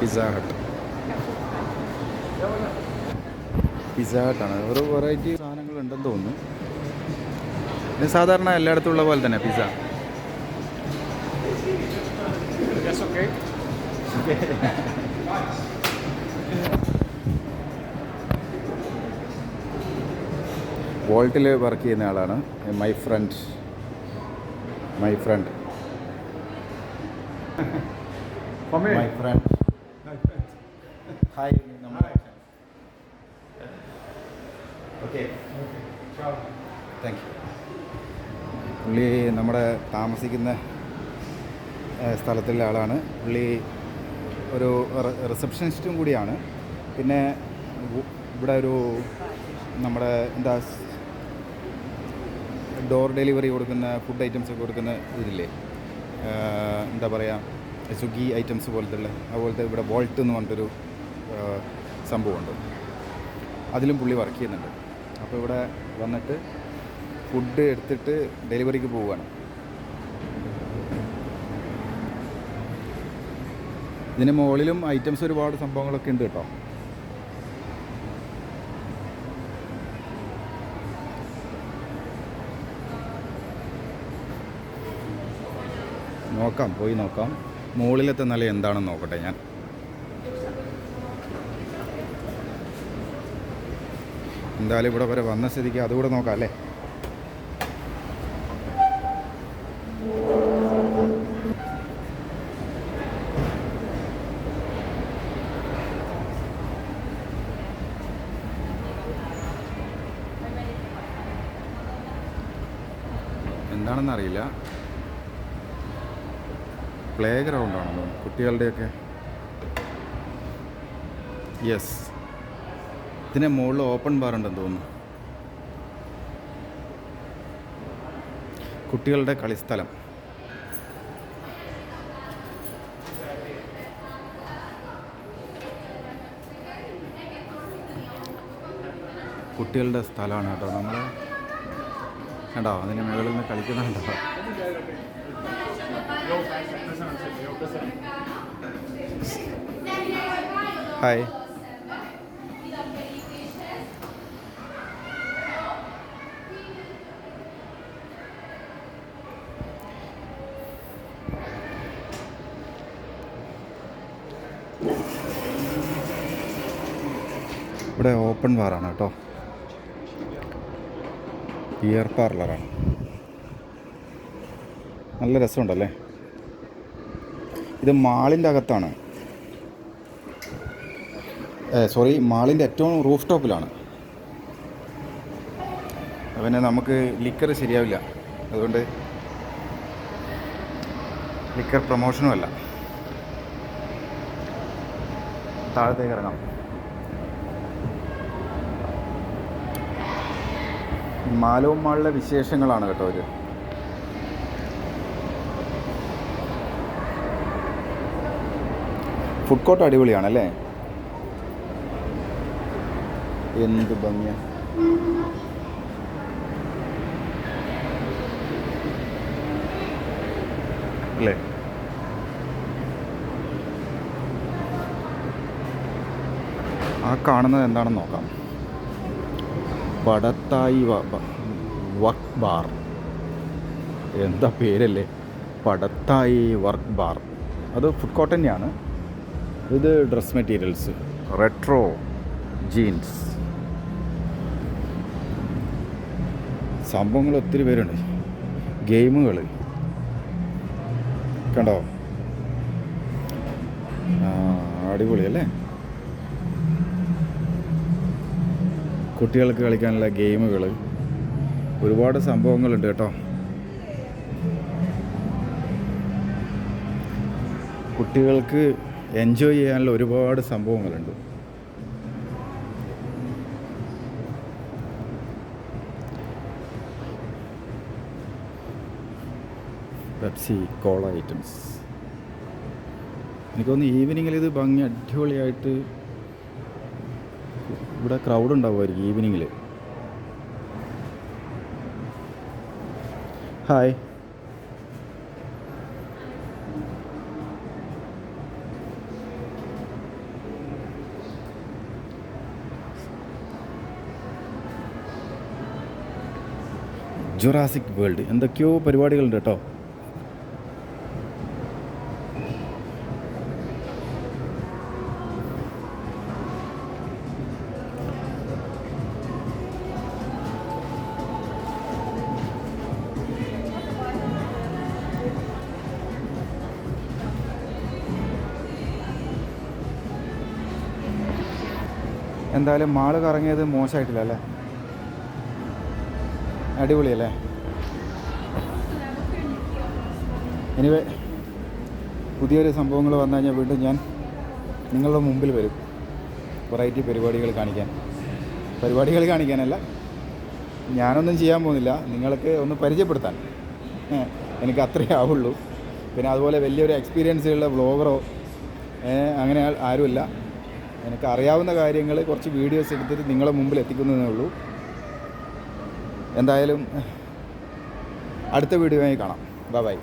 Pizza hut pizza ഹട്ടാണ് ഓരോ variety സാധനങ്ങൾ ഉണ്ടെന്ന് തോന്നുന്നു. ഇത് സാധാരണ എല്ലായിടത്തും ഉള്ള പോലെ തന്നെ പിസ്സ. വോൾട്ടിൽ വർക്ക് ചെയ്യുന്ന ആളാണ്. My friend my friend For me. My friend Hi. Okay. Okay. Ciao. Thank you പുള്ളി നമ്മുടെ താമസിക്കുന്ന സ്ഥലത്തിലെ ആളാണ് പുള്ളി ഒരു റിസപ്ഷനിസ്റ്റും കൂടിയാണ് പിന്നെ ഇവിടെ ഒരു നമ്മുടെ എന്താ ഡോർ ഡെലിവറി കൊടുക്കുന്ന ഫുഡ് ഐറ്റംസ് ഒക്കെ കൊടുക്കുന്ന ഇതില്ലേ എന്താ പറയുക സുഗി ഐറ്റംസ് പോലത്തെ ഉള്ള അതുപോലത്തെ ഇവിടെ വോൾട്ട് എന്ന് പറഞ്ഞിട്ടൊരു സംഭവമുണ്ട്. അതിലും പുള്ളി വർക്ക് ചെയ്യുന്നുണ്ട്. അപ്പോൾ ഇവിടെ വന്നിട്ട് ഫുഡ് എടുത്തിട്ട് ഡെലിവറിക്ക് പോവുകയാണ്. ഇതിന് മുകളിലും ഐറ്റംസ് ഒരുപാട് സംഭവങ്ങളൊക്കെ ഉണ്ട് കേട്ടോ. നോക്കാം പോയി നോക്കാം. മുകളിലത്തെ നില എന്താണെന്ന് നോക്കട്ടെ ഞാൻ. എന്തായാലും ഇവിടെ വരെ വന്ന സ്ഥിതിക്ക് അതുകൂടെ നോക്കാം അല്ലേ? എന്താണെന്ന് അറിയില്ല പ്ലേ ഗ്രൗണ്ട് ആണല്ലോ കുട്ടികളുടെയൊക്കെ. യെസ് ഇതിന് മുകളിൽ ഓപ്പൺ ബാർ ഉണ്ടെന്ന് തോന്നുന്നു. കുട്ടികളുടെ കളിസ്ഥലം. കുട്ടികളുടെ സ്ഥലമാണ് കേട്ടോ. നമ്മൾ കണ്ടോ? അതിന് മുകളിൽ നിന്ന് കളിക്കുന്നുണ്ടോ? ഹായ് ഇവിടെ ഓപ്പൺ ബാറാണ് കേട്ടോ. ബിയർ പാർലറാണ് നല്ല രസമുണ്ടല്ലേ? ഇത് മാളിന്റെ അകത്താണ്. സോറി മാളിന്റെ ഏറ്റവും റൂഫ് ടോപ്പിലാണ് പിന്നെ നമുക്ക് ലിക്കർ ശരിയാവില്ല. അതുകൊണ്ട് ലിക്കർ പ്രൊമോഷനും അല്ല. താഴത്തേക്ക് ഇറങ്ങാം. മാലവും മാളിലെ വിശേഷങ്ങളാണ് കേട്ടോ ഇത്. ഫുഡ് കോർട്ട് അടിപൊളിയാണല്ലേ? എന്ത് ഭംഗിയ. അല്ലേ? ആ കാണുന്നത് എന്താണെന്ന് നോക്കാം. Padathayi work bar. എന്താ പേരല്ലേ? Padathayi work bar. അത് ഫുഡ് കോർട്ട് തന്നെയാണ്. ഇത് ഡ്രസ് മെറ്റീരിയൽസ്. റെട്രോ ജീൻസ് സംഭവങ്ങൾ ഒത്തിരി പേരുണ്ട്. ഗെയിമുകൾ കണ്ടോ? അടിപൊളി അല്ലേ? കുട്ടികൾക്ക് കളിക്കാനുള്ള ഗെയിമുകൾ ഒരുപാട് സംഭവങ്ങളുണ്ട് കേട്ടോ. കുട്ടികൾക്ക് എൻജോയ് ചെയ്യാനുള്ള ഒരുപാട് സംഭവങ്ങളുണ്ട്. Pepsi cola items. എനിക്ക് തോന്നുന്നു ഈവനിങ്ങിൽ ഇത് ഭംഗി അടിപൊളിയായിട്ട് ഇവിടെ ക്രൗഡ് ഉണ്ടാവുമായിരിക്കും ഈവനിങ്ങിൽ. Hi Jurassic world. എന്തൊക്കെയോ പരിപാടികളുണ്ട് കേട്ടോ. എന്തായാലും മാൾ കറങ്ങിയത് മോശമായിട്ടില്ല അല്ലേ? അടിപൊളിയല്ലേ? എനിവേ പുതിയൊരു സംഭവങ്ങൾ വന്നു കഴിഞ്ഞാൽ വീണ്ടും ഞാൻ നിങ്ങളുടെ മുമ്പിൽ വരും. വെറൈറ്റി പരിപാടികൾ കാണിക്കാൻ. പരിപാടികൾ കാണിക്കാനല്ല. ഞാനൊന്നും ചെയ്യാൻ പോകുന്നില്ല. നിങ്ങൾക്ക് ഒന്ന് പരിചയപ്പെടുത്താൻ. എനിക്ക് അത്രയേ ആവുള്ളൂ. പിന്നെ അതുപോലെ വലിയൊരു എക്സ്പീരിയൻസുള്ള വ്ളോഗറോ അങ്ങനെ ആരുമില്ല. എനിക്ക് അറിയാവുന്ന കാര്യങ്ങൾ കുറച്ച് വീഡിയോസ് എടുത്തിട്ട് നിങ്ങളുടെ മുമ്പിൽ എത്തിക്കുന്നതേ ഉള്ളൂ. എന്തായാലും അടുത്ത വീഡിയോയിൽ കാണാം. Bye bye